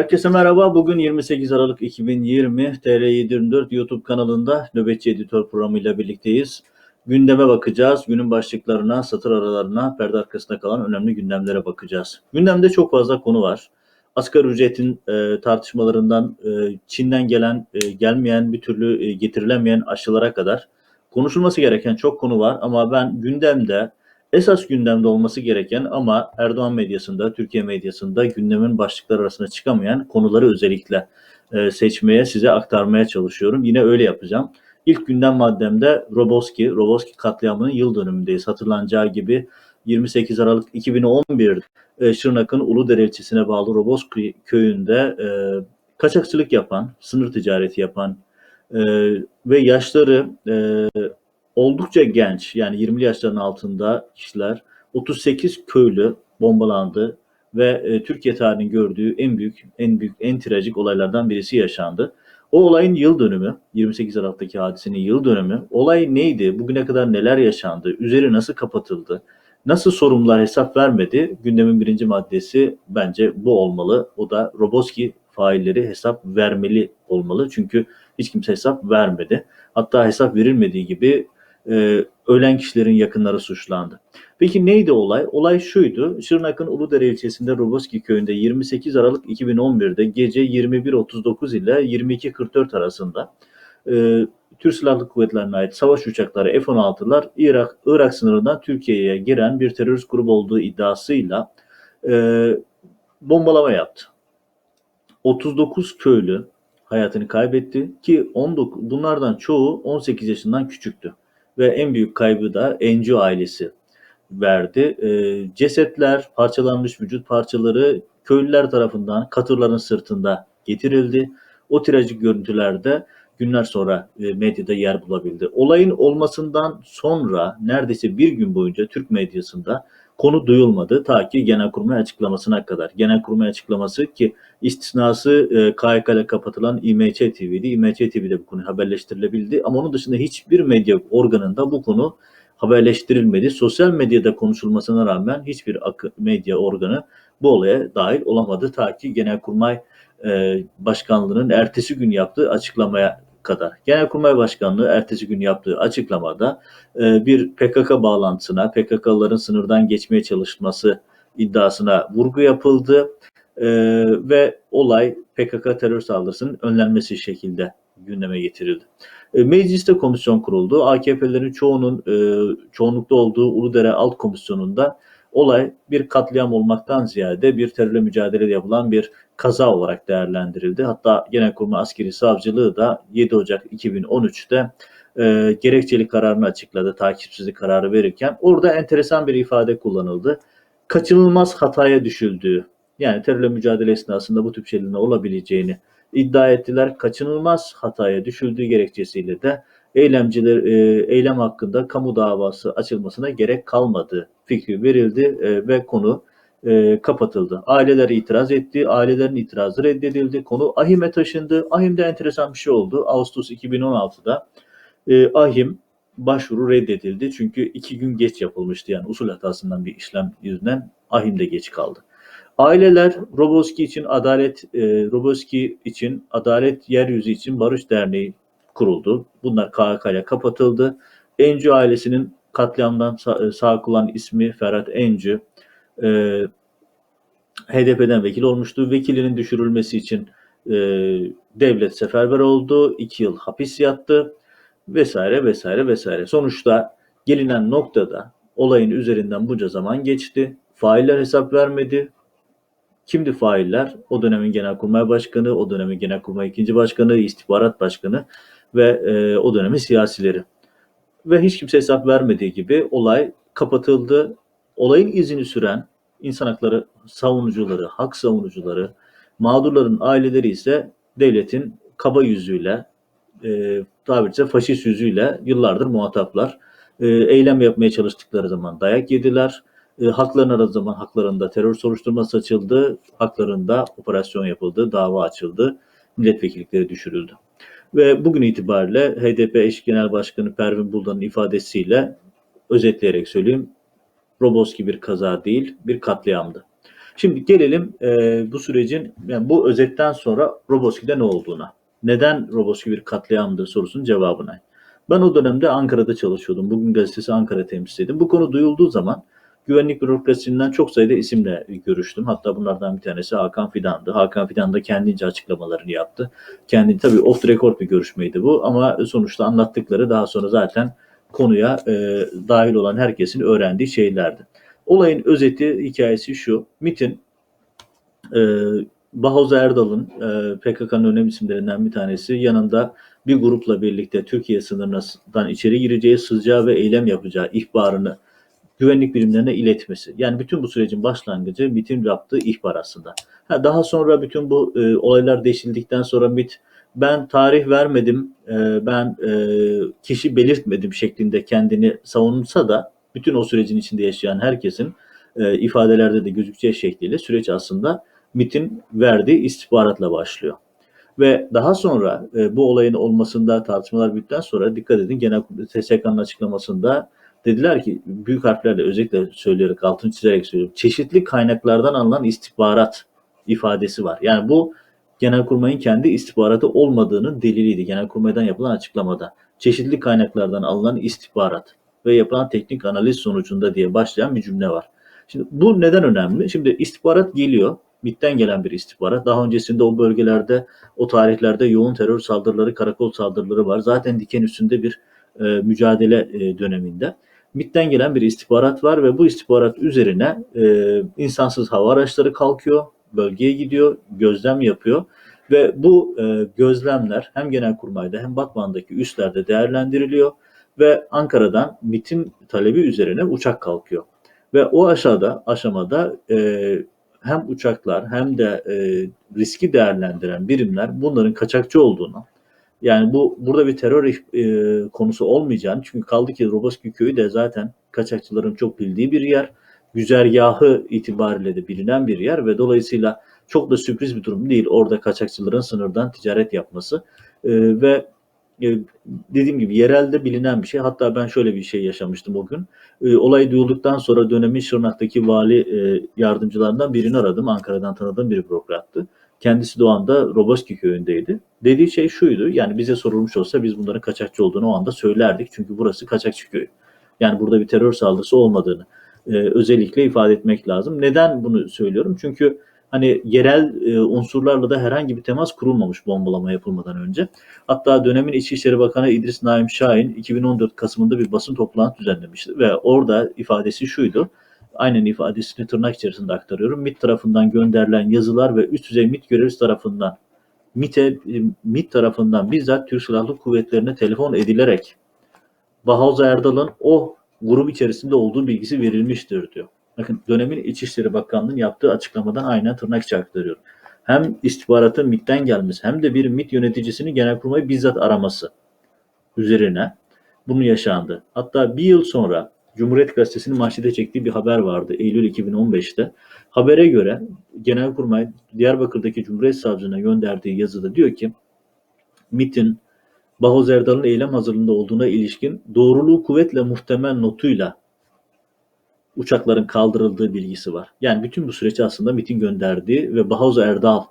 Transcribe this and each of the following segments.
Herkese merhaba. Bugün 28 Aralık 2020 TR724 YouTube kanalında Nöbetçi Editör programıyla birlikteyiz. Gündeme bakacağız. Günün başlıklarına, satır aralarına, perde arkasında kalan önemli gündemlere bakacağız. Gündemde çok fazla konu var. Asgari ücretin e, tartışmalarından e, Çin'den gelen, e, gelmeyen, bir türlü e, getirilemeyen aşılara kadar konuşulması gereken çok konu var. Ama ben gündemde esas gündemde olması gereken ama Erdoğan medyasında, Türkiye medyasında gündemin başlıkları arasında çıkamayan konuları özellikle e, seçmeye, size aktarmaya çalışıyorum. Yine öyle yapacağım. İlk gündem maddemde Roboski, Roboski katliamının yıl dönümündeyiz. Hatırlanacağı gibi 28 Aralık 2011 e, Şırnak'ın Uludere ilçesine bağlı Roboski köyünde e, kaçakçılık yapan, sınır ticareti yapan e, ve yaşları e, oldukça genç yani 20 yaşların altında kişiler 38 köylü bombalandı ve e, Türkiye tarihinin gördüğü en büyük, en büyük, en trajik olaylardan birisi yaşandı. O olayın yıl dönümü, 28 Aralık'taki hadisenin yıl dönümü, olay neydi, bugüne kadar neler yaşandı, üzeri nasıl kapatıldı, nasıl sorumlular hesap vermedi, gündemin birinci maddesi bence bu olmalı. O da Roboski failleri hesap vermeli olmalı. Çünkü hiç kimse hesap vermedi. Hatta hesap verilmediği gibi e, ölen kişilerin yakınları suçlandı. Peki neydi olay? Olay şuydu. Şırnak'ın Uludere ilçesinde Roboski köyünde 28 Aralık 2011'de gece 21.39 ile 22.44 arasında e, Türk Silahlı Kuvvetleri'ne ait savaş uçakları F-16'lar Irak, Irak sınırından Türkiye'ye giren bir terörist grubu olduğu iddiasıyla e, bombalama yaptı. 39 köylü hayatını kaybetti ki 19 bunlardan çoğu 18 yaşından küçüktü ve en büyük kaybı da Encu ailesi verdi. E, cesetler, parçalanmış vücut parçaları köylüler tarafından katırların sırtında getirildi. O trajik görüntülerde günler sonra e, medyada yer bulabildi. Olayın olmasından sonra neredeyse bir gün boyunca Türk medyasında konu duyulmadı ta ki Genelkurmay açıklamasına kadar. Genelkurmay açıklaması ki istisnası e, KHK ile kapatılan İMÇ TV'di. İMÇ TV'de bu konu haberleştirilebildi ama onun dışında hiçbir medya organında bu konu haberleştirilmedi. Sosyal medyada konuşulmasına rağmen hiçbir medya organı bu olaya dahil olamadı ta ki Genelkurmay e, Başkanlığı'nın ertesi gün yaptığı açıklamaya kadar. Genelkurmay Başkanlığı ertesi gün yaptığı açıklamada e, bir PKK bağlantısına, PKK'ların sınırdan geçmeye çalışması iddiasına vurgu yapıldı e, ve olay PKK terör saldırısının önlenmesi şekilde gündeme getirildi. E, mecliste komisyon kuruldu. AKP'lerin çoğunun çoğunlukta olduğu Uludere Alt Komisyonu'nda olay bir katliam olmaktan ziyade bir terörle mücadele yapılan bir kaza olarak değerlendirildi. Hatta Genelkurmay Askeri Savcılığı da 7 Ocak 2013'te e, gerekçeli kararını açıkladı takipsizlik kararı verirken. Orada enteresan bir ifade kullanıldı. Kaçınılmaz hataya düşüldüğü yani terörle mücadele esnasında bu tip şeylerin olabileceğini iddia ettiler. Kaçınılmaz hataya düşüldüğü gerekçesiyle de eylemciler e, eylem hakkında kamu davası açılmasına gerek kalmadı fikri verildi e, ve konu e, kapatıldı. Aileler itiraz etti. Ailelerin itirazı reddedildi. Konu AHİM'e taşındı. AHİM'de enteresan bir şey oldu. Ağustos 2016'da e, AHİM başvuru reddedildi. Çünkü iki gün geç yapılmıştı. Yani usul hatasından bir işlem yüzünden AHİM'de geç kaldı. Aileler Roboski için Adalet e, Roboski için Adalet Yeryüzü için Barış Derneği kuruldu. Bunlar KHK ile kapatıldı. Encü ailesinin katliamdan sağ, e, sağ kılan ismi Ferhat Encü. E, HDP'den vekil olmuştu. Vekilinin düşürülmesi için e, devlet seferber oldu. iki yıl hapis yattı vesaire vesaire vesaire. Sonuçta gelinen noktada olayın üzerinden bunca zaman geçti. Failler hesap vermedi. Kimdi failler? O dönemin Genelkurmay Başkanı, o dönemin Genelkurmay ikinci Başkanı, istihbarat Başkanı ve e, o dönemin siyasileri. Ve hiç kimse hesap vermediği gibi olay kapatıldı. Olayın izini süren insan hakları savunucuları, hak savunucuları, mağdurların aileleri ise devletin kaba yüzüyle, e, tabirse faşist yüzüyle yıllardır muhataplar. E, eylem yapmaya çalıştıkları zaman dayak yediler. E, haklarını aradığı zaman haklarında terör soruşturması açıldı. Haklarında operasyon yapıldı, dava açıldı. Milletvekillikleri düşürüldü. Ve bugün itibariyle HDP eş genel başkanı Pervin Buldan'ın ifadesiyle özetleyerek söyleyeyim Roboski bir kaza değil, bir katliamdı. Şimdi gelelim e, bu sürecin, yani bu özetten sonra Roboski'de ne olduğuna. Neden Roboski bir katliamdır sorusunun cevabına. Ben o dönemde Ankara'da çalışıyordum. Bugün gazetesi Ankara temsilcisiydim. Bu konu duyulduğu zaman güvenlik bürokrasisinden çok sayıda isimle görüştüm. Hatta bunlardan bir tanesi Hakan Fidan'dı. Hakan Fidan da kendince açıklamalarını yaptı. Kendi tabii off the record bir görüşmeydi bu ama sonuçta anlattıkları daha sonra zaten konuya e, dahil olan herkesin öğrendiği şeylerdi. Olayın özeti hikayesi şu. MIT'in e, Bahoz Erdal'ın e, PKK'nın önemli isimlerinden bir tanesi yanında bir grupla birlikte Türkiye sınırından içeri gireceği, sızacağı ve eylem yapacağı ihbarını güvenlik birimlerine iletmesi. Yani bütün bu sürecin başlangıcı MIT'in yaptığı ihbar aslında. Ha, daha sonra bütün bu e, olaylar değişildikten sonra MIT ben tarih vermedim, e, ben e, kişi belirtmedim şeklinde kendini savunsa da bütün o sürecin içinde yaşayan herkesin e, ifadelerde de gözükeceği şekliyle süreç aslında MIT'in verdiği istihbaratla başlıyor. Ve daha sonra bu olayın olmasında tartışmalar bittikten sonra dikkat edin genel TSK'nın açıklamasında dediler ki büyük harflerle özellikle söyleyerek altını çizerek söylüyorum. Çeşitli kaynaklardan alınan istihbarat ifadesi var. Yani bu Genelkurmay'ın kendi istihbaratı olmadığının deliliydi. Genelkurmay'dan yapılan açıklamada. Çeşitli kaynaklardan alınan istihbarat ve yapılan teknik analiz sonucunda diye başlayan bir cümle var. Şimdi bu neden önemli? Şimdi istihbarat geliyor. MİT'ten gelen bir istihbarat. Daha öncesinde o bölgelerde, o tarihlerde yoğun terör saldırıları, karakol saldırıları var. Zaten diken üstünde bir e, mücadele e, döneminde. MİT'ten gelen bir istihbarat var ve bu istihbarat üzerine e, insansız hava araçları kalkıyor, bölgeye gidiyor, gözlem yapıyor ve bu e, gözlemler hem Genelkurmay'da hem Batman'daki üslerde değerlendiriliyor ve Ankara'dan MİT'in talebi üzerine uçak kalkıyor. Ve o aşağıda aşamada e, hem uçaklar hem de e, riski değerlendiren birimler bunların kaçakçı olduğunu yani bu burada bir terör e, konusu olmayacağını çünkü kaldı ki Roboski köyü de zaten kaçakçıların çok bildiği bir yer. Güzergahı itibariyle de bilinen bir yer ve dolayısıyla çok da sürpriz bir durum değil orada kaçakçıların sınırdan ticaret yapması. E, ve e, dediğim gibi yerelde bilinen bir şey. Hatta ben şöyle bir şey yaşamıştım o gün. E, olay duyulduktan sonra dönemin Şırnak'taki vali e, yardımcılarından birini aradım. Ankara'dan tanıdığım bir bürokrattı. Kendisi Doğan'da Roboski köyündeydi. Dediği şey şuydu. Yani bize sorulmuş olsa biz bunların kaçakçı olduğunu o anda söylerdik. Çünkü burası kaçakçı köy. Yani burada bir terör saldırısı olmadığını e, özellikle ifade etmek lazım. Neden bunu söylüyorum? Çünkü hani yerel e, unsurlarla da herhangi bir temas kurulmamış bombalama yapılmadan önce. Hatta dönemin İçişleri Bakanı İdris Naim Şahin 2014 Kasım'ında bir basın toplantısı düzenlemişti ve orada ifadesi şuydu. Aynen ifadesini tırnak içerisinde aktarıyorum. MİT tarafından gönderilen yazılar ve üst düzey MİT görevlisi tarafından MİT'e, MİT tarafından bizzat Türk Silahlı Kuvvetleri'ne telefon edilerek Bahauz Erdal'ın o grup içerisinde olduğu bilgisi verilmiştir diyor. Bakın dönemin İçişleri Bakanlığı'nın yaptığı açıklamadan aynen tırnak içi aktarıyorum. Hem istihbaratın MİT'ten gelmesi hem de bir MİT yöneticisini Genelkurmay'ı bizzat araması üzerine bunu yaşandı. Hatta bir yıl sonra Cumhuriyet Gazetesi'nin manşete çektiği bir haber vardı Eylül 2015'te. Habere göre Genelkurmay Diyarbakır'daki Cumhuriyet Savcılığına gönderdiği yazıda diyor ki MİT'in Bahoz Erdal'ın eylem hazırlığında olduğuna ilişkin doğruluğu kuvvetle muhtemel notuyla uçakların kaldırıldığı bilgisi var. Yani bütün bu süreç aslında MIT'in gönderdiği ve Bahoz Erdal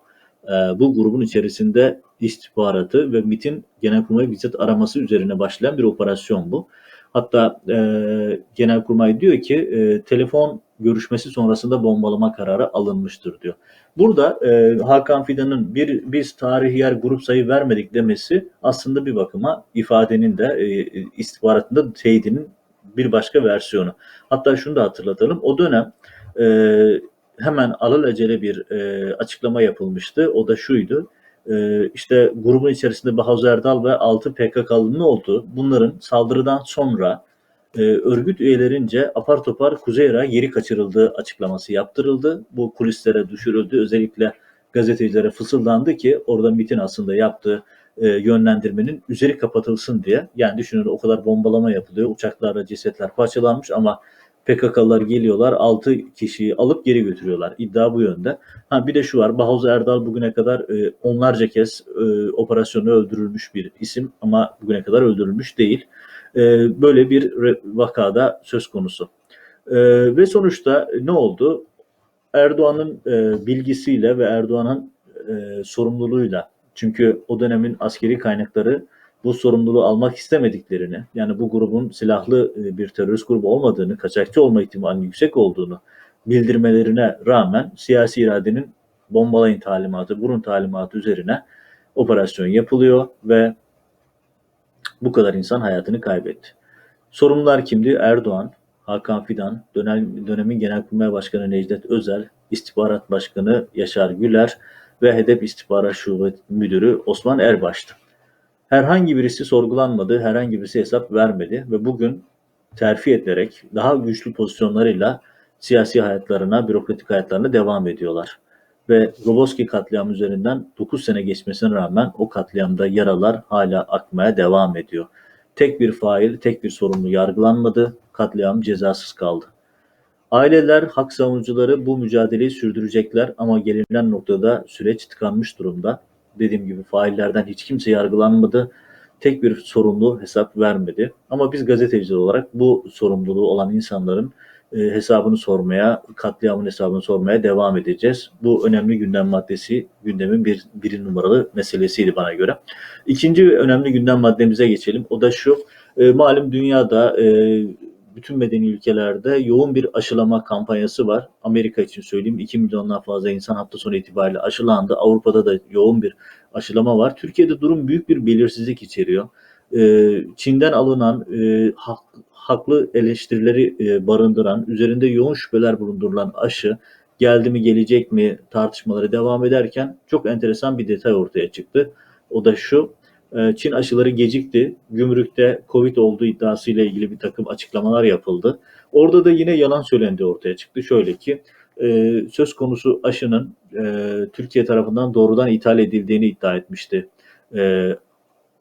e, bu grubun içerisinde istihbaratı ve MIT'in Genelkurmay bizzat araması üzerine başlayan bir operasyon bu. Hatta e, Genelkurmay diyor ki e, telefon görüşmesi sonrasında bombalama kararı alınmıştır diyor. Burada e, Hakan Fidan'ın bir biz tarih yer grup sayı vermedik demesi aslında bir bakıma ifadenin de e, istihbaratında teyidinin bir başka versiyonu. Hatta şunu da hatırlatalım. O dönem e, hemen alelacele bir e, açıklama yapılmıştı. O da şuydu. E, işte grubun içerisinde Bahaz Erdal ve 6 PKK'lının oldu. Bunların saldırıdan sonra e, örgüt üyelerince apar topar Kuzey Irak'a geri kaçırıldığı açıklaması yaptırıldı. Bu kulislere düşürüldü. Özellikle gazetecilere fısıldandı ki orada MIT'in aslında yaptığı e, yönlendirmenin üzeri kapatılsın diye. Yani düşünün o kadar bombalama yapılıyor. Uçaklarla cesetler parçalanmış ama PKK'lılar geliyorlar 6 kişiyi alıp geri götürüyorlar. İddia bu yönde. Ha bir de şu var. Bahoz Erdal bugüne kadar e, onlarca kez e, operasyonu öldürülmüş bir isim ama bugüne kadar öldürülmüş değil. E, böyle bir vakada söz konusu. E, ve sonuçta ne oldu? Erdoğan'ın e, bilgisiyle ve Erdoğan'ın e, sorumluluğuyla çünkü o dönemin askeri kaynakları bu sorumluluğu almak istemediklerini yani bu grubun silahlı e, bir terörist grubu olmadığını, kaçakçı olma ihtimalinin yüksek olduğunu bildirmelerine rağmen siyasi iradenin bombalayın talimatı, vurun talimatı üzerine operasyon yapılıyor ve bu kadar insan hayatını kaybetti. Sorumlular kimdi? Erdoğan, Hakan Fidan, dönem, dönemin Genelkurmay Başkanı Necdet Özel, İstihbarat Başkanı Yaşar Güler ve HEDEP İstihbarat Şube Müdürü Osman Erbaş'tı. Herhangi birisi sorgulanmadı, herhangi birisi hesap vermedi ve bugün terfi edilerek daha güçlü pozisyonlarıyla siyasi hayatlarına, bürokratik hayatlarına devam ediyorlar. Ve Roboski katliamı üzerinden 9 sene geçmesine rağmen o katliamda yaralar hala akmaya devam ediyor. Tek bir fail, tek bir sorumlu yargılanmadı, katliam cezasız kaldı. Aileler, hak savunucuları bu mücadeleyi sürdürecekler ama gelinen noktada süreç tıkanmış durumda. Dediğim gibi faillerden hiç kimse yargılanmadı. Tek bir sorumlu hesap vermedi. Ama biz gazeteciler olarak bu sorumluluğu olan insanların e, hesabını sormaya, katliamın hesabını sormaya devam edeceğiz. Bu önemli gündem maddesi, gündemin bir, bir numaralı meselesiydi bana göre. İkinci önemli gündem maddemize geçelim. O da şu, e, malum dünyada e, bütün medeni ülkelerde yoğun bir aşılama kampanyası var. Amerika için söyleyeyim 2 milyondan fazla insan hafta sonu itibariyle aşılandı. Avrupa'da da yoğun bir aşılama var. Türkiye'de durum büyük bir belirsizlik içeriyor. Ee, Çin'den alınan e, haklı eleştirileri e, barındıran, üzerinde yoğun şüpheler bulundurulan aşı geldi mi gelecek mi tartışmaları devam ederken çok enteresan bir detay ortaya çıktı. O da şu, e, Çin aşıları gecikti. Gümrükte Covid olduğu iddiasıyla ilgili bir takım açıklamalar yapıldı. Orada da yine yalan söylendi ortaya çıktı. Şöyle ki e, söz konusu aşının e, Türkiye tarafından doğrudan ithal edildiğini iddia etmişti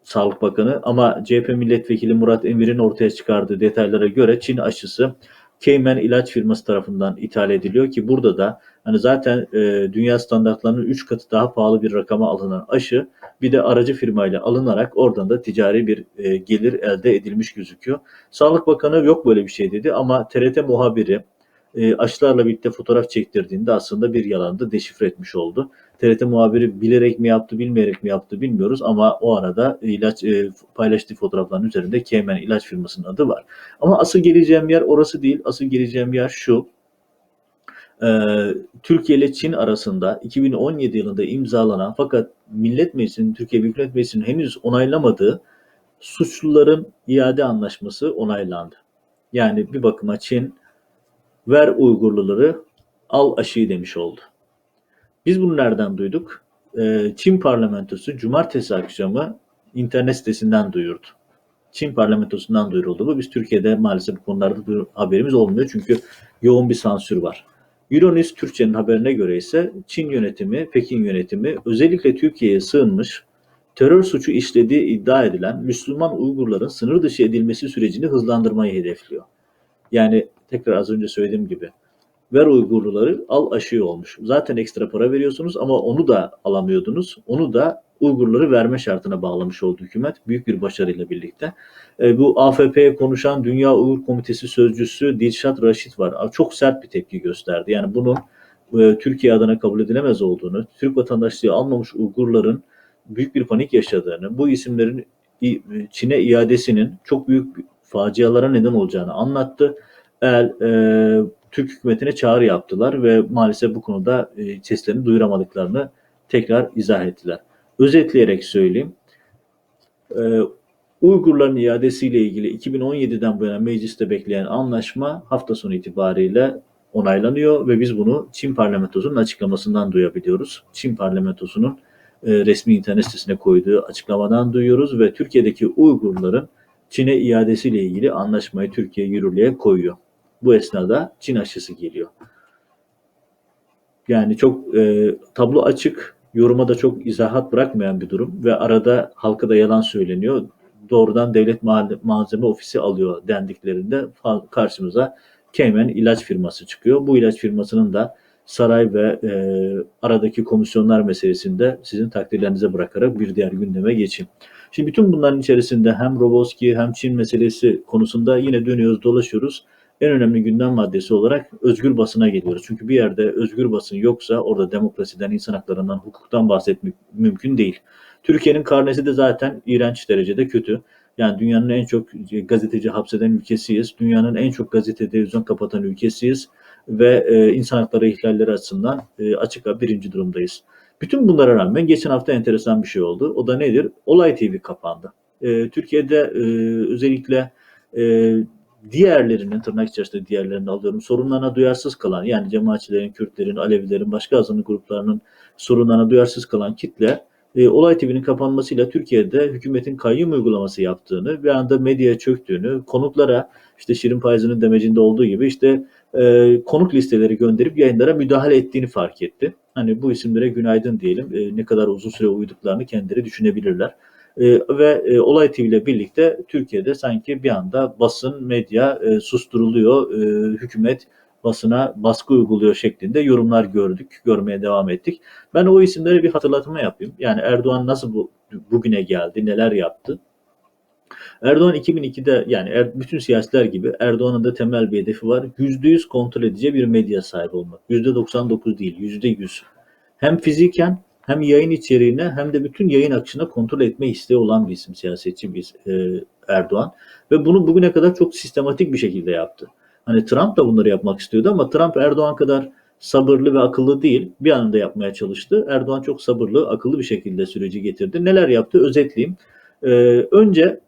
Sağlık Bakanı. Ama CHP Milletvekili Murat Emir'in ortaya çıkardığı detaylara göre Çin aşısı Cayman ilaç firması tarafından ithal ediliyor ki burada da hani zaten e, dünya standartlarının 3 katı daha pahalı bir rakama alınan aşı bir de aracı firmayla alınarak oradan da ticari bir e, gelir elde edilmiş gözüküyor. Sağlık Bakanı yok böyle bir şey dedi ama TRT muhabiri e, aşılarla birlikte fotoğraf çektirdiğinde aslında bir yalandı deşifre etmiş oldu. TRT muhabiri bilerek mi yaptı, bilmeyerek mi yaptı bilmiyoruz ama o arada ilaç e, paylaştığı fotoğrafların üzerinde Kemen ilaç firmasının adı var. Ama asıl geleceğim yer orası değil. Asıl geleceğim yer şu. E, Türkiye ile Çin arasında 2017 yılında imzalanan fakat Millet Meclisi'nin, Türkiye Büyük Millet Meclisi'nin henüz onaylamadığı suçluların iade anlaşması onaylandı. Yani bir bakıma Çin ver Uygurluları al aşıyı demiş oldu. Biz bunu nereden duyduk? Ee, Çin parlamentosu cumartesi akşamı internet sitesinden duyurdu. Çin parlamentosundan duyuruldu bu. Biz Türkiye'de maalesef bu konularda haberimiz olmuyor çünkü yoğun bir sansür var. Euronews Türkçe'nin haberine göre ise Çin yönetimi, Pekin yönetimi özellikle Türkiye'ye sığınmış, terör suçu işlediği iddia edilen Müslüman Uygurların sınır dışı edilmesi sürecini hızlandırmayı hedefliyor. Yani tekrar az önce söylediğim gibi ver Uygurluları al aşıyı olmuş. Zaten ekstra para veriyorsunuz ama onu da alamıyordunuz. Onu da Uygurları verme şartına bağlamış oldu hükümet büyük bir başarıyla birlikte. E, bu AFP'ye konuşan Dünya Uygur Komitesi sözcüsü Dilşat Raşit var. Çok sert bir tepki gösterdi. Yani bunun e, Türkiye adına kabul edilemez olduğunu, Türk vatandaşlığı almamış Uygurların büyük bir panik yaşadığını, bu isimlerin Çin'e iadesinin çok büyük facialara neden olacağını anlattı. El, e, Türk hükümetine çağrı yaptılar ve maalesef bu konuda e, seslerini duyuramadıklarını tekrar izah ettiler. Özetleyerek söyleyeyim. E, Uygurların iadesiyle ilgili 2017'den bu yana mecliste bekleyen anlaşma hafta sonu itibariyle onaylanıyor ve biz bunu Çin parlamentosunun açıklamasından duyabiliyoruz. Çin parlamentosunun e, resmi internet sitesine koyduğu açıklamadan duyuyoruz ve Türkiye'deki Uygurların Çin'e iadesiyle ilgili anlaşmayı Türkiye yürürlüğe koyuyor. Bu esnada Çin aşısı geliyor. Yani çok e, tablo açık, yoruma da çok izahat bırakmayan bir durum ve arada halka da yalan söyleniyor. Doğrudan devlet malzeme ofisi alıyor dendiklerinde karşımıza Kemen ilaç firması çıkıyor. Bu ilaç firmasının da saray ve e, aradaki komisyonlar meselesinde sizin takdirlerinize bırakarak bir diğer gündeme geçeyim. Şimdi bütün bunların içerisinde hem Roboski hem Çin meselesi konusunda yine dönüyoruz dolaşıyoruz. En önemli gündem maddesi olarak özgür basına geliyoruz. Çünkü bir yerde özgür basın yoksa orada demokrasiden, insan haklarından, hukuktan bahsetmek mümkün değil. Türkiye'nin karnesi de zaten iğrenç derecede kötü. Yani dünyanın en çok gazeteci hapseden ülkesiyiz. Dünyanın en çok gazete, televizyon kapatan ülkesiyiz. Ve e, insan hakları ihlalleri açısından e, açık birinci durumdayız. Bütün bunlara rağmen geçen hafta enteresan bir şey oldu. O da nedir? Olay TV kapandı. E, Türkiye'de e, özellikle e, diğerlerinin tırnak içerisinde diğerlerini alıyorum sorunlarına duyarsız kalan yani cemaatçilerin, Kürtlerin, Alevilerin, başka azınlık gruplarının sorunlarına duyarsız kalan kitle e, Olay TV'nin kapanmasıyla Türkiye'de hükümetin kayyum uygulaması yaptığını, bir anda medyaya çöktüğünü, konuklara işte Şirin Payızı'nın demecinde olduğu gibi işte e, konuk listeleri gönderip yayınlara müdahale ettiğini fark etti. Hani bu isimlere günaydın diyelim. E, ne kadar uzun süre uyduklarını kendileri düşünebilirler. E, ve e, Olay TV ile birlikte Türkiye'de sanki bir anda basın, medya e, susturuluyor, e, hükümet basına baskı uyguluyor şeklinde yorumlar gördük, görmeye devam ettik. Ben o isimlere bir hatırlatma yapayım. Yani Erdoğan nasıl bu bugüne geldi, neler yaptı? Erdoğan 2002'de yani er, bütün siyasiler gibi Erdoğan'ın da temel bir hedefi var. %100 kontrol edeceği bir medya sahibi olmak. %99 değil, %100. Hem fiziken hem yayın içeriğine hem de bütün yayın akışına kontrol etme isteği olan bir isim siyasetçi biz e, Erdoğan. Ve bunu bugüne kadar çok sistematik bir şekilde yaptı. Hani Trump da bunları yapmak istiyordu ama Trump Erdoğan kadar sabırlı ve akıllı değil. Bir anda yapmaya çalıştı. Erdoğan çok sabırlı, akıllı bir şekilde süreci getirdi. Neler yaptı? Özetleyeyim. Ee, önce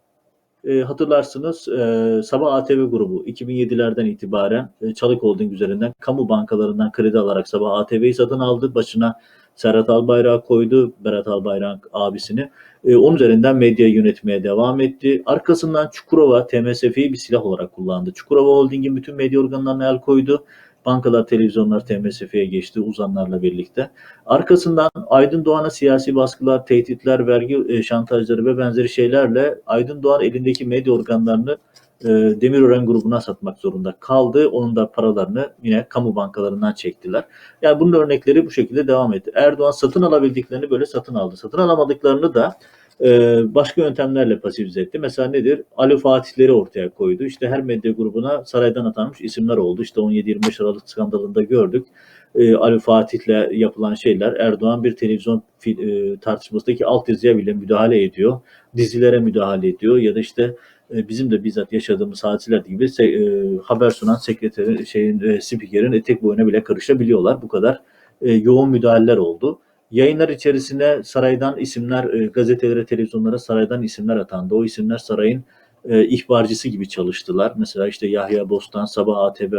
e, hatırlarsınız e, Sabah ATV grubu 2007'lerden itibaren e, Çalık Holding üzerinden kamu bankalarından kredi alarak Sabah ATV'yi satın aldı. Başına Serhat Albayrak koydu, Berat Albayrak abisini. E, onun üzerinden medya yönetmeye devam etti. Arkasından Çukurova TMSF'yi bir silah olarak kullandı. Çukurova Holding'in bütün medya organlarına el koydu. Bankalar, televizyonlar TMSF'ye geçti uzanlarla birlikte. Arkasından Aydın Doğan'a siyasi baskılar, tehditler, vergi e, şantajları ve benzeri şeylerle Aydın Doğan elindeki medya organlarını e, Demirören grubuna satmak zorunda kaldı. Onun da paralarını yine kamu bankalarından çektiler. Yani bunun örnekleri bu şekilde devam etti. Erdoğan satın alabildiklerini böyle satın aldı. Satın alamadıklarını da e, başka yöntemlerle pasifize etti. Mesela nedir? Alo Fatihleri ortaya koydu. İşte her medya grubuna saraydan atanmış isimler oldu. İşte 17-25 Aralık skandalında gördük. E, Alo Fatih'le yapılan şeyler Erdoğan bir televizyon e, tartışmasındaki alt yazıya bile müdahale ediyor. Dizilere müdahale ediyor ya da işte e, bizim de bizzat yaşadığımız hadiseler gibi e, haber sunan sekreterin, şeyin, e, spikerin etek boyuna bile karışabiliyorlar. Bu kadar e, yoğun müdahaleler oldu. Yayınlar içerisinde saraydan isimler, e, gazetelere, televizyonlara saraydan isimler atandı. O isimler sarayın e, ihbarcısı gibi çalıştılar. Mesela işte Yahya Bostan, Sabah ATV,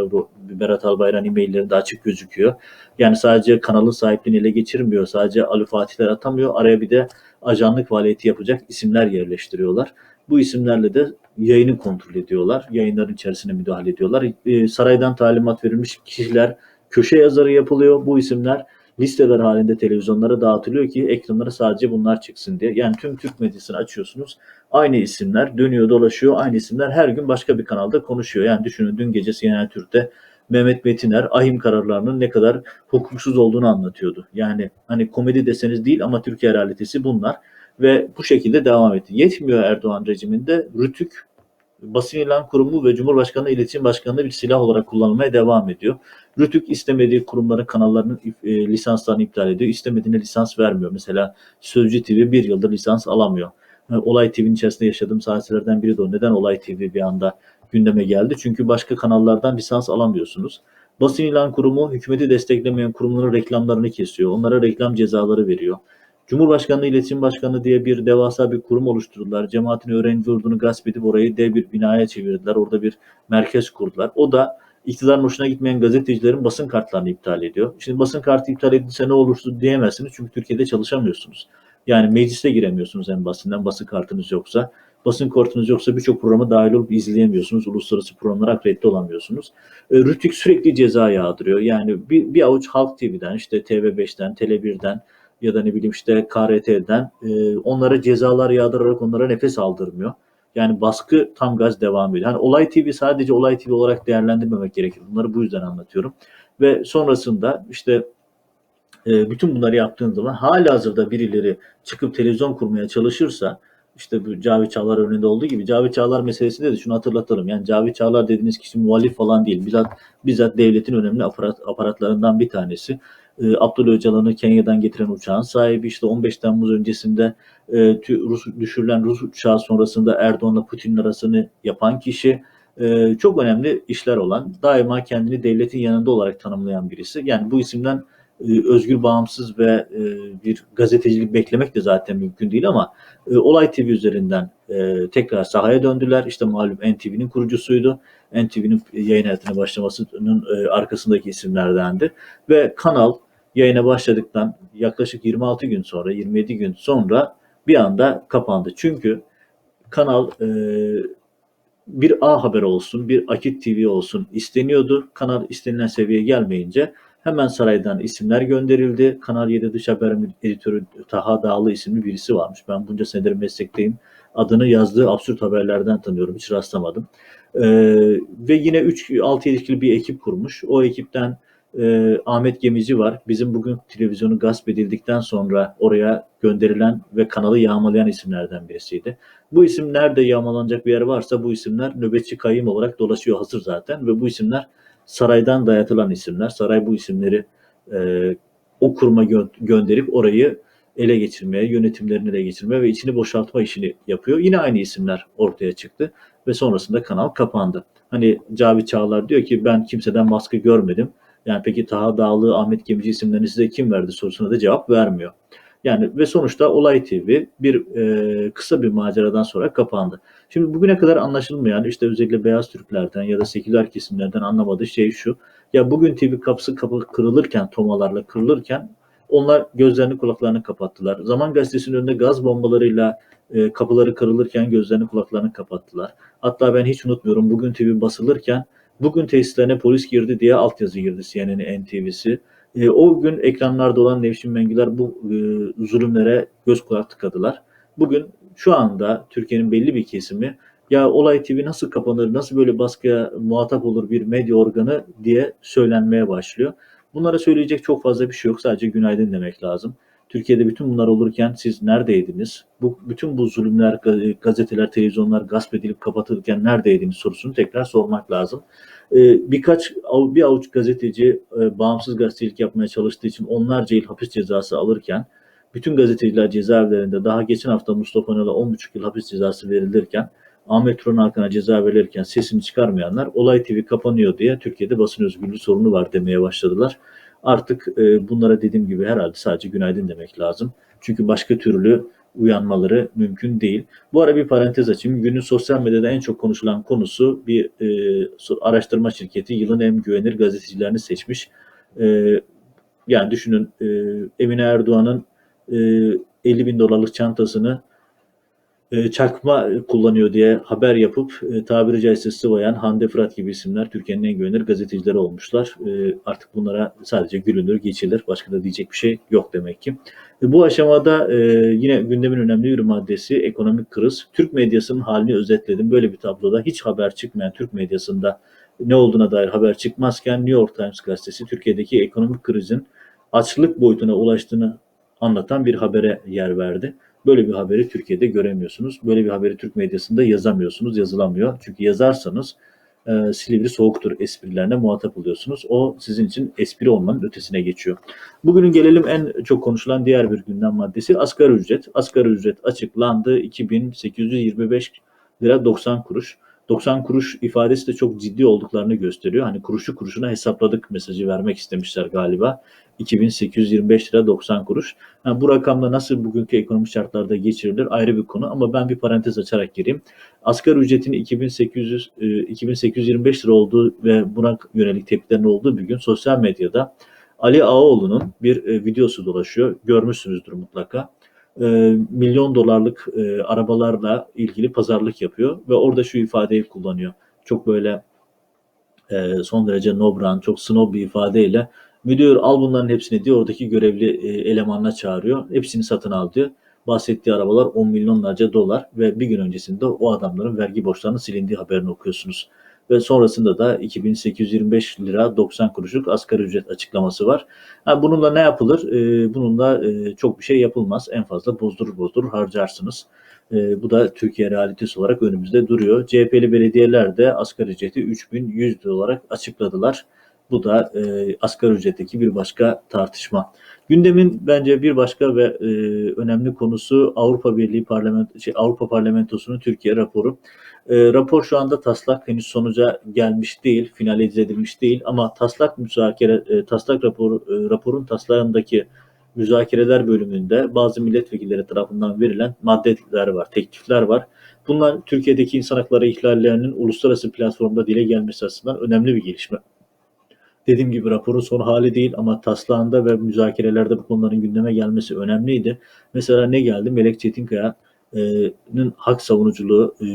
Berat Albayrak e-maillerinde açık gözüküyor. Yani sadece kanalın sahipliğini ele geçirmiyor. Sadece Ali Fatihler atamıyor. Araya bir de ajanlık faaliyeti yapacak isimler yerleştiriyorlar. Bu isimlerle de yayını kontrol ediyorlar. Yayınların içerisine müdahale ediyorlar. E, saraydan talimat verilmiş kişiler köşe yazarı yapılıyor. Bu isimler listeler halinde televizyonlara dağıtılıyor ki ekranlara sadece bunlar çıksın diye. Yani tüm Türk medyasını açıyorsunuz. Aynı isimler dönüyor dolaşıyor. Aynı isimler her gün başka bir kanalda konuşuyor. Yani düşünün dün gece CNN Türk'te Mehmet Metiner ahim kararlarının ne kadar hukuksuz olduğunu anlatıyordu. Yani hani komedi deseniz değil ama Türkiye realitesi bunlar ve bu şekilde devam etti. Yetmiyor Erdoğan rejiminde Rütük basın ilan kurumu ve Cumhurbaşkanı iletişim başkanlığı bir silah olarak kullanılmaya devam ediyor. Rütük istemediği kurumların kanallarının e, lisanslarını iptal ediyor. İstemediğine lisans vermiyor. Mesela Sözcü TV bir yıldır lisans alamıyor. E, Olay TV'nin içerisinde yaşadığım saatlerden biri de o. Neden Olay TV bir anda gündeme geldi? Çünkü başka kanallardan lisans alamıyorsunuz. Basın ilan kurumu hükümeti desteklemeyen kurumların reklamlarını kesiyor. Onlara reklam cezaları veriyor. Cumhurbaşkanlığı İletişim Başkanlığı diye bir devasa bir kurum oluşturdular. Cemaatin öğrenci yurdunu gasp edip orayı dev bir binaya çevirdiler. Orada bir merkez kurdular. O da iktidarın hoşuna gitmeyen gazetecilerin basın kartlarını iptal ediyor. Şimdi basın kartı iptal edilse ne olursun diyemezsiniz. Çünkü Türkiye'de çalışamıyorsunuz. Yani meclise giremiyorsunuz en basitinden basın kartınız yoksa. Basın kartınız yoksa birçok programa dahil olup izleyemiyorsunuz. Uluslararası programlara akredite olamıyorsunuz. E, Rütük sürekli ceza yağdırıyor. Yani bir, bir avuç Halk TV'den, işte TV5'ten, Tele1'den, ya da ne bileyim işte KRT'den e, onlara cezalar yağdırarak onlara nefes aldırmıyor. Yani baskı tam gaz devam ediyor. Yani Olay TV sadece Olay TV olarak değerlendirmemek gerekir. Bunları bu yüzden anlatıyorum. Ve sonrasında işte e, bütün bunları yaptığın zaman hala hazırda birileri çıkıp televizyon kurmaya çalışırsa işte bu Cavit Çağlar önünde olduğu gibi Cavit Çağlar meselesinde de şunu hatırlatalım. Yani Cavit Çağlar dediğiniz kişi muhalif falan değil. Bizzat, bizzat devletin önemli aparat, aparatlarından bir tanesi. E, Abdullah Öcalan'ı Kenya'dan getiren uçağın sahibi işte 15 Temmuz öncesinde e, tü- Rus, düşürülen Rus uçağı sonrasında Erdoğan'la Putin'in arasını yapan kişi e, çok önemli işler olan daima kendini devletin yanında olarak tanımlayan birisi. Yani bu isimden özgür, bağımsız ve e, bir gazetecilik beklemek de zaten mümkün değil ama e, Olay TV üzerinden e, tekrar sahaya döndüler. İşte malum NTV'nin kurucusuydu. NTV'nin yayın hayatına başlamasının e, arkasındaki isimlerdendi. Ve kanal yayına başladıktan yaklaşık 26 gün sonra, 27 gün sonra bir anda kapandı. Çünkü kanal e, bir A Haber olsun, bir Akit TV olsun isteniyordu. Kanal istenilen seviyeye gelmeyince hemen saraydan isimler gönderildi. Kanal 7 Dış Haber Editörü Taha Dağlı isimli birisi varmış. Ben bunca senedir meslekteyim. Adını yazdığı absürt haberlerden tanıyorum. Hiç rastlamadım. Ee, ve yine 3-6 ilişkili bir ekip kurmuş. O ekipten e, Ahmet Gemici var. Bizim bugün televizyonu gasp edildikten sonra oraya gönderilen ve kanalı yağmalayan isimlerden birisiydi. Bu isim nerede yağmalanacak bir yer varsa bu isimler nöbetçi kayyum olarak dolaşıyor hazır zaten ve bu isimler saraydan dayatılan isimler. Saray bu isimleri e, o kuruma gö- gönderip orayı ele geçirmeye, yönetimlerini ele geçirmeye ve içini boşaltma işini yapıyor. Yine aynı isimler ortaya çıktı ve sonrasında kanal kapandı. Hani Cavit Çağlar diyor ki ben kimseden baskı görmedim. Yani peki Taha Dağlı, Ahmet Gemici isimlerini size kim verdi sorusuna da cevap vermiyor. Yani ve sonuçta Olay TV bir e, kısa bir maceradan sonra kapandı. Şimdi bugüne kadar anlaşılmayan işte özellikle beyaz Türklerden ya da seküler kesimlerden anlamadığı şey şu. Ya bugün TV kapısı kapı kırılırken, tomalarla kırılırken onlar gözlerini kulaklarını kapattılar. Zaman Gazetesi'nin önünde gaz bombalarıyla e, kapıları kırılırken gözlerini kulaklarını kapattılar. Hatta ben hiç unutmuyorum bugün TV basılırken bugün tesislerine polis girdi diye altyazı girdi CNN'in NTV'si. E, o gün ekranlarda olan Nevşin Mengüler bu e, zulümlere göz kulak tıkadılar. Bugün şu anda Türkiye'nin belli bir kesimi ya Olay TV nasıl kapanır, nasıl böyle baskıya muhatap olur bir medya organı diye söylenmeye başlıyor. Bunlara söyleyecek çok fazla bir şey yok. Sadece günaydın demek lazım. Türkiye'de bütün bunlar olurken siz neredeydiniz? Bu bütün bu zulümler, ga- gazeteler, televizyonlar gasp edilip kapatılırken neredeydiniz sorusunu tekrar sormak lazım. Ee, birkaç bir avuç gazeteci e, bağımsız gazetecilik yapmaya çalıştığı için onlarca yıl hapis cezası alırken bütün gazeteciler cezaevlerinde daha geçen hafta Mustafa Nal'a 10,5 yıl hapis cezası verilirken Ahmet Turan Alkan'a ceza verilirken sesini çıkarmayanlar Olay TV kapanıyor diye Türkiye'de basın özgürlüğü sorunu var demeye başladılar. Artık e, bunlara dediğim gibi herhalde sadece günaydın demek lazım. Çünkü başka türlü uyanmaları mümkün değil. Bu ara bir parantez açayım. Günün sosyal medyada en çok konuşulan konusu bir e, araştırma şirketi yılın en güvenilir gazetecilerini seçmiş. E, yani düşünün e, Emine Erdoğan'ın e, 50 bin dolarlık çantasını çakma kullanıyor diye haber yapıp e, tabiri caizse sıvayan Hande Fırat gibi isimler Türkiye'nin en güvenilir gazetecileri olmuşlar. E, artık bunlara sadece gülünür, geçilir. Başka da diyecek bir şey yok demek ki. E, bu aşamada e, yine gündemin önemli bir maddesi ekonomik kriz. Türk medyasının halini özetledim. Böyle bir tabloda hiç haber çıkmayan Türk medyasında ne olduğuna dair haber çıkmazken New York Times gazetesi Türkiye'deki ekonomik krizin açlık boyutuna ulaştığını anlatan bir habere yer verdi. Böyle bir haberi Türkiye'de göremiyorsunuz. Böyle bir haberi Türk medyasında yazamıyorsunuz, yazılamıyor. Çünkü yazarsanız e, Silivri soğuktur esprilerine muhatap oluyorsunuz. O sizin için espri olmanın ötesine geçiyor. Bugünün gelelim en çok konuşulan diğer bir gündem maddesi asgari ücret. Asgari ücret açıklandı. 2825 lira 90 kuruş. 90 kuruş ifadesi de çok ciddi olduklarını gösteriyor. Hani kuruşu kuruşuna hesapladık mesajı vermek istemişler galiba. 2825 lira 90 kuruş. Yani bu rakamla nasıl bugünkü ekonomik şartlarda geçirilir ayrı bir konu ama ben bir parantez açarak gireyim. Asgari ücretin 2800 e, 2825 lira olduğu ve buna yönelik tepkilerin olduğu bir gün sosyal medyada Ali Ağaoğlu'nun bir e, videosu dolaşıyor. Görmüşsünüzdür mutlaka. E, milyon dolarlık e, arabalarla ilgili pazarlık yapıyor ve orada şu ifadeyi kullanıyor. Çok böyle e, son derece nobran, çok snob bir ifadeyle müdür al bunların hepsini diyor oradaki görevli e, elemanına çağırıyor. Hepsini satın al diyor. Bahsettiği arabalar 10 milyonlarca dolar ve bir gün öncesinde o adamların vergi borçlarının silindiği haberini okuyorsunuz. Ve sonrasında da 2825 lira 90 kuruşluk asgari ücret açıklaması var. Ha, bununla ne yapılır? E, bununla e, çok bir şey yapılmaz. En fazla bozdurur bozdurur harcarsınız. E, bu da Türkiye realitesi olarak önümüzde duruyor. CHP'li belediyeler de asgari ücreti 3100 lira olarak açıkladılar. Bu da e, asgari ücretteki bir başka tartışma. Gündemin bence bir başka ve e, önemli konusu Avrupa Birliği Parlament şey, Avrupa Parlamentosu'nun Türkiye raporu. E, rapor şu anda taslak henüz sonuca gelmiş değil, finalize edilmiş değil ama taslak müzakere e, taslak raporu e, raporun taslağındaki müzakereler bölümünde bazı milletvekilleri tarafından verilen maddeler var, teklifler var. Bunlar Türkiye'deki insan hakları ihlallerinin uluslararası platformda dile gelmesi açısından önemli bir gelişme. Dediğim gibi raporun son hali değil ama taslağında ve müzakerelerde bu konuların gündeme gelmesi önemliydi. Mesela ne geldi? Melek Çetinkaya'nın hak savunuculuğu, e,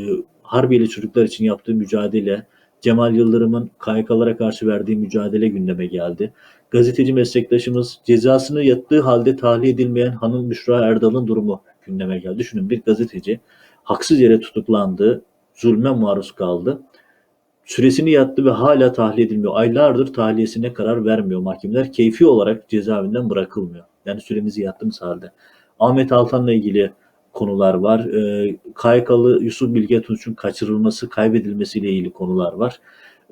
Harbiyeli çocuklar için yaptığı mücadele, Cemal Yıldırım'ın KYK'lara karşı verdiği mücadele gündeme geldi. Gazeteci meslektaşımız cezasını yattığı halde tahliye edilmeyen Hanım Büşra Erdal'ın durumu gündeme geldi. Düşünün bir gazeteci haksız yere tutuklandı, zulme maruz kaldı. Süresini yattı ve hala tahliye edilmiyor. Aylardır tahliyesine karar vermiyor mahkemeler. Keyfi olarak cezaevinden bırakılmıyor. Yani süremizi yattığımız halde. Ahmet Altan'la ilgili konular var. E, KYK'lı Yusuf Bilge Tunç'un kaçırılması, kaybedilmesiyle ilgili konular var.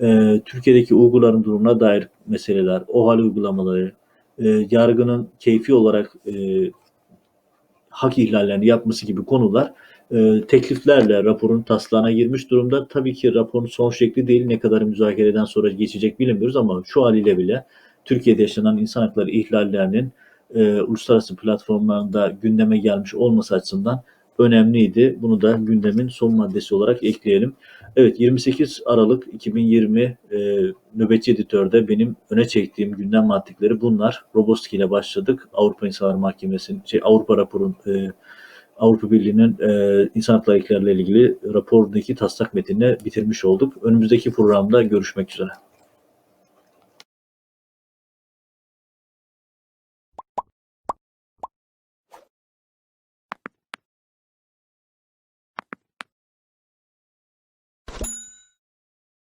E, Türkiye'deki Uygurların durumuna dair meseleler, OHAL uygulamaları, e, yargının keyfi olarak e, hak ihlallerini yapması gibi konular e, tekliflerle raporun taslağına girmiş durumda. Tabii ki raporun son şekli değil ne kadar müzakereden sonra geçecek bilmiyoruz ama şu haliyle bile Türkiye'de yaşanan insan hakları ihlallerinin e, uluslararası platformlarında gündeme gelmiş olması açısından önemliydi. Bunu da gündemin son maddesi olarak ekleyelim. Evet 28 Aralık 2020 e, nöbetçi editörde benim öne çektiğim gündem maddeleri bunlar. Roboski ile başladık. Avrupa İnsan Hakları Mahkemesi'nin, şey Avrupa raporun e, Avrupa Birliği'nin e, insan hakları ihlalleri ilgili rapordaki taslak metnini bitirmiş olduk. Önümüzdeki programda görüşmek üzere.